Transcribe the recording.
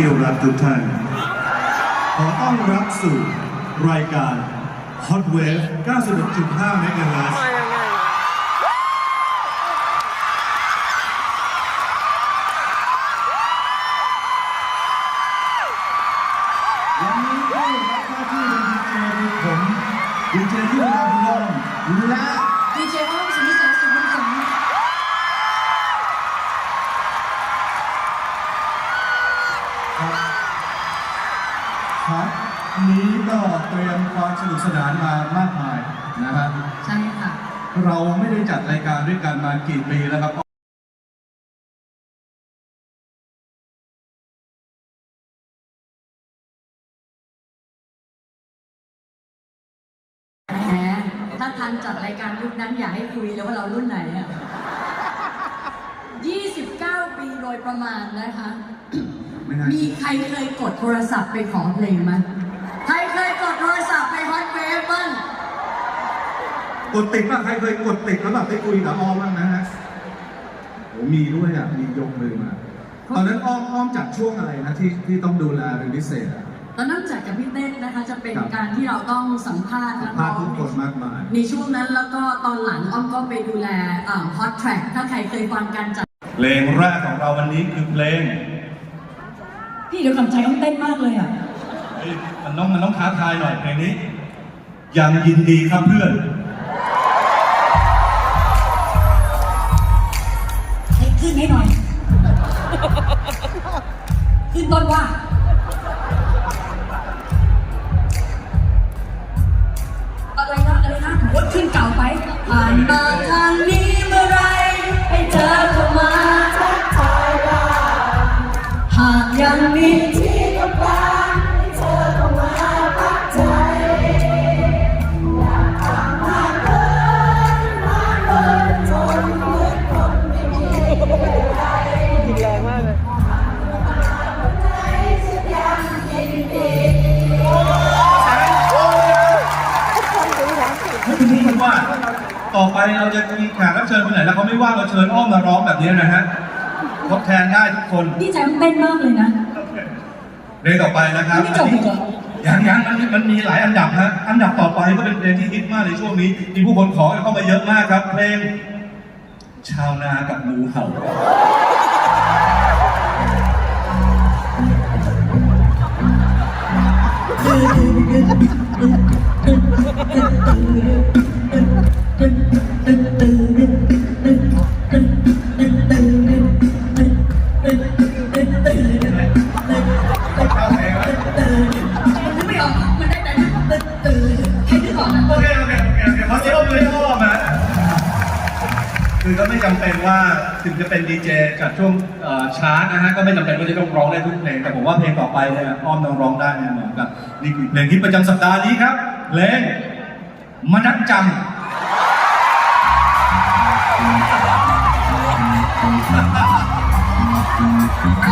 ที่รักทุกท่าน ขอต้อนรับสู่รายการ Hot Wave 91.5 MHz วันนี้ผู้รับหน้าที่เป็นดีเจคือผมดีเจที่เราพยอมและดีเจ ครับนี้ก็เตรียมความสนุกสนานมามากมายนะครับใช่ค่ะ เราไม่ได้จัดรายการด้วยกันมากี่ปีแล้วครับแหมถ้าทันจัดรายการยุคนั้นอย่าให้คุยเลยว่าเรารุ่นไหนอะ 29 ปีโดยประมาณนะคะ ไม่น่ามีใครเคยกดโทรศัพท์ไปขอเพลงไหมใครเคยกดโทรศัพท์ไปฮอตเวฟบ้างกดติดป่ะใครเคยกดติดแล้วแบบได้คุยกับอ้อมบ้างนะฮะโอ้มีด้วยอะมียกมือมา ตอนนั้นอ้อมอ้อมจัดช่วงอะไรนะที่ที่ต้องดูแลเป็นพิเศษอะตอนนั้นจัดกับพี่เต้นนะคะจะเป็นครับการที่เราต้องสัมภาษณ์สันัมกภาร้ษอณ์งทุกคนมากมาย ในช่วงนั้นแล้วก็ตอนหลังอ้อมก็ไปดูแลฮอตแทร็กถ้าใครเคยฟังการจัด เพลงแรกของเราวันนี้คือเพลง พี่เดี๋ยวกำใจอ้อมเต้นมากเลยอะเฮ้ยมันต้องมันต้องท้าทายหน่อยเพลงนี้ ยังยินดีครับเพื่อน ให้ขึ้นให้หน่อย ขึ้นต้นว่า อะไรนะอะไรนะวดขึ้นเก่าไปผ่านมาทา ยังมีที่ต้องการให้เธอเข้ามาพักใจอยากทำให้เธอมากเดินจนเหมือนคนไม่มีอะไรกินแรงมากเลยถ้าคุณรู้ว่าต่อไปเราจะมีแขกรับเชิญคนไหนแล้วเขาไม่ว่างเราเชิญอ้อมมาร้องแบบนี้นะฮะ ทดแทนได้ทุกคนดีใจมันเต้นมากเลยนะ เพลงต่อไปนะครับไม่จบอีกเหรอ ยังยังมันมันมีหลายอันดับฮะอันดับต่อไปก็เป็นเพลงที่ฮิตมากในช่วงนี้มีผู้คนขอเข้ามาเยอะมากครับ เพลง ชาวนากับงูเห่าเข้ คือก็ไม่จำเป็นว่าถึงจะเป็นดีเจจากช่วงชาร์ตนะฮะก็ไม่จำเป็นว่าจะต้องร้องได้ทุกเพลงแต่ผมว่าเพลงต่อไปเนี่ยอ้อมต้องร้องได้แน่นอนกับนี่คือเพลงที่ประจำสัปดาห์นี้ครับเพลงมนัดจำเ